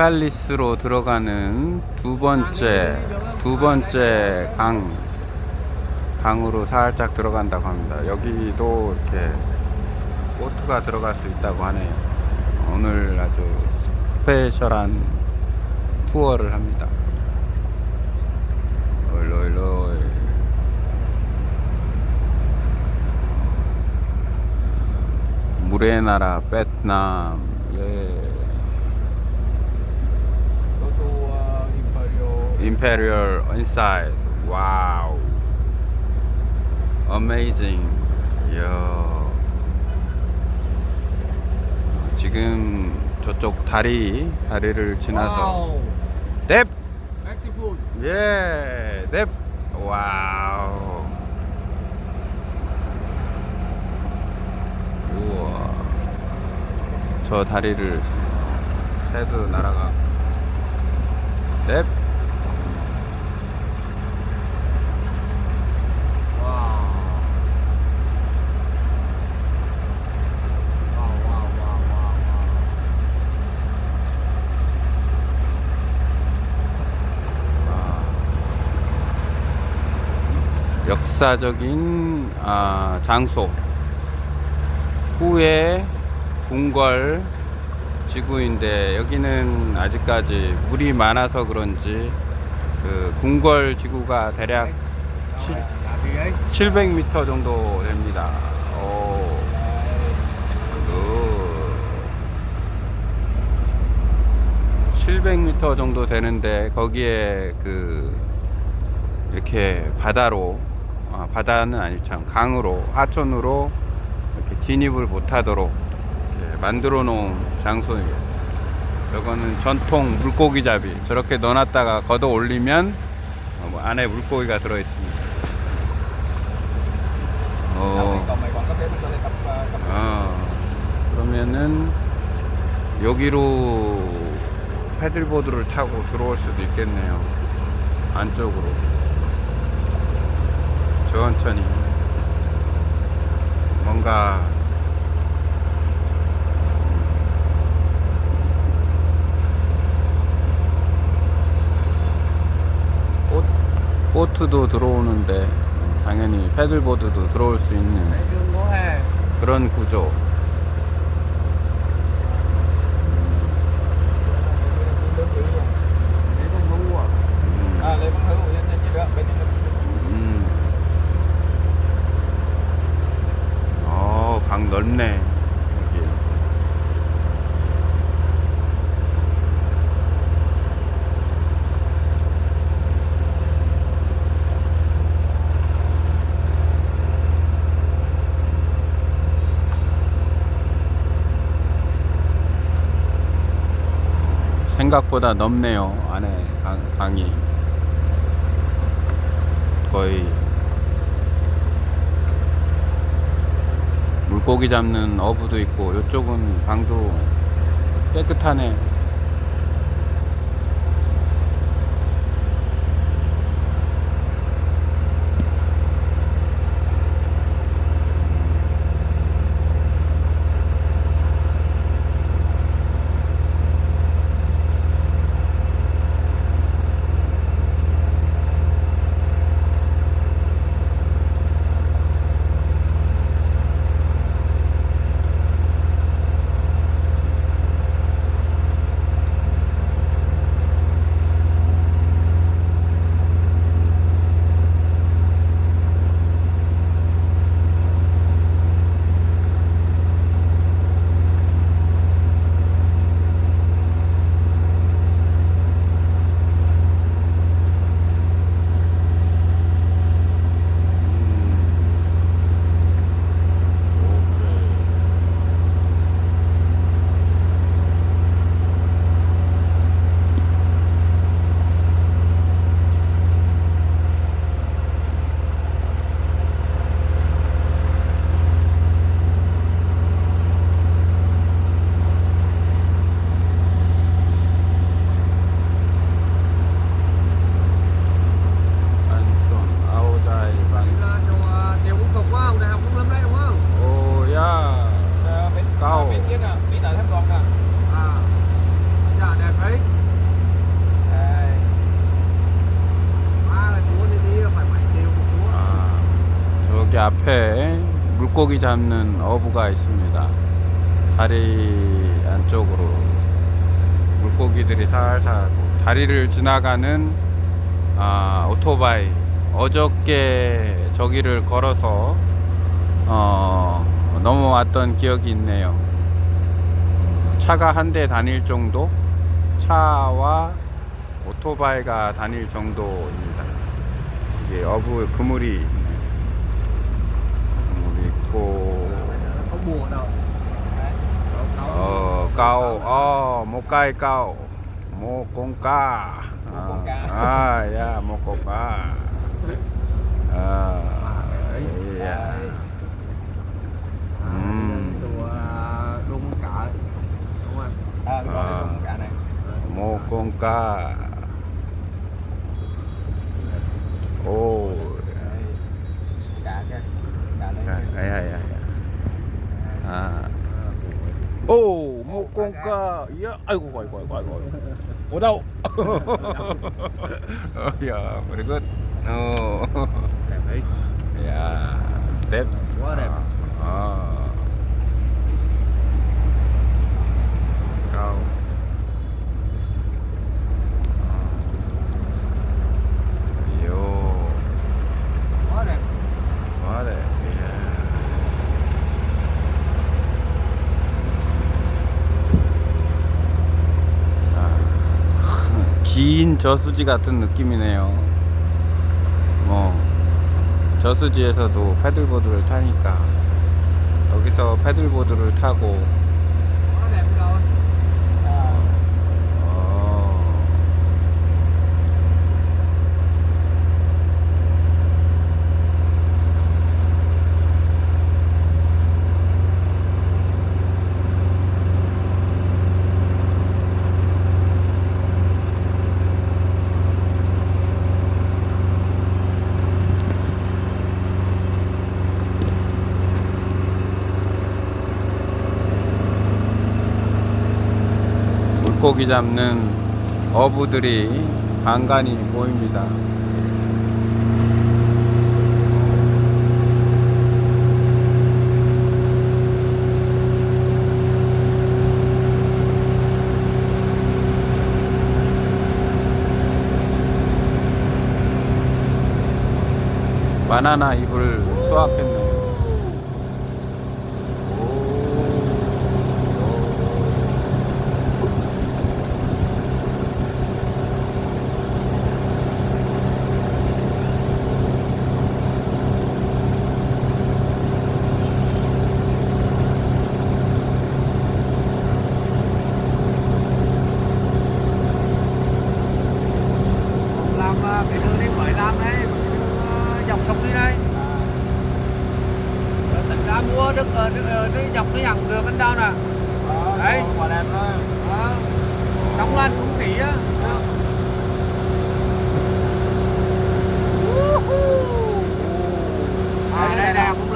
팰리스로 들어가는 두 번째 두 번째 강 강으로 살짝 들어간다고 합니다. 여기도 이렇게 보트가 들어갈 수 있다고 하네요. 오늘 아주 스페셜한 투어를 합니다. 얼로일로이 물의 나라 베트남 예. Totua Imperial Imperial inside. 와우. Amazing. 이야. 지금 저쪽 다리, 다리를 지나서. Wow 넵! Beautiful 예, 넵! 와우. 우와. 저 다리를 새도 날아가. 넵! 아, 역사적인 아, 장소 후에 궁궐 지구인데 여기는 아직까지 물이 많아서 그런지 그 궁궐 지구가 대략 Đâu rồi, làm gì ấy 700m 정도 됩니다. 오, 굿. 700m 정도 되는데 거기에 그 이렇게 바다로 아, 바다는 아니 참 강으로 하천으로 이렇게 진입을 못하도록 만들어 놓은 장소예요. 저거는 전통 물고기 잡이 저렇게 넣어놨다가 걷어 올리면 어, 뭐 안에 물고기가 들어 있습니다. 어. 아, 그러면은 여기로 패들보드를 타고 들어올 수도 있겠네요. 안쪽으로. 천천히. 뭔가 보, 보트도 들어오는데 당연히 패들보드도 들어올 수 있는 ha 그런 구조. 생각보다 넓네요. 안에 강, 강이. 거의 물고기 잡는 어부도 있고 이쪽은 방도 깨끗하네 물고기 잡는 어부가 있습니다. 다리 안쪽으로 물고기들이 살살 다리를 지나가는 아, 오토바이 어저께 저기를 걸어서 어, 넘어왔던 기억이 있네요. 차가 한 대 다닐 정도 차와 오토바이가 다닐 정도입니다. 이게 어부. 그물이 있고 có bùa đâu. Có- có- 어 까오 어 모까이 까오 모공까 모공 오, 목공가, 야, 아이고, 아이고, 아이고, 아이고, 오다오. 야, very good. 어, đẹp đi 야, đẹp. Quá đẹp. 아, 2인 저수지 같은 느낌이네요. 뭐 저수지에서도 패들보드를 타니까. 여기서 패들보드를 타고 고기 잡는 어부들이 간간히 보입니다. 바나나 잎을 수확했네요. Mua được ở được, ở đi dọc cái dặn đường bên đâu nè. Đấy. quả đẹp thôi. À, trong lan cũng tỉ á. À, đây nè cũng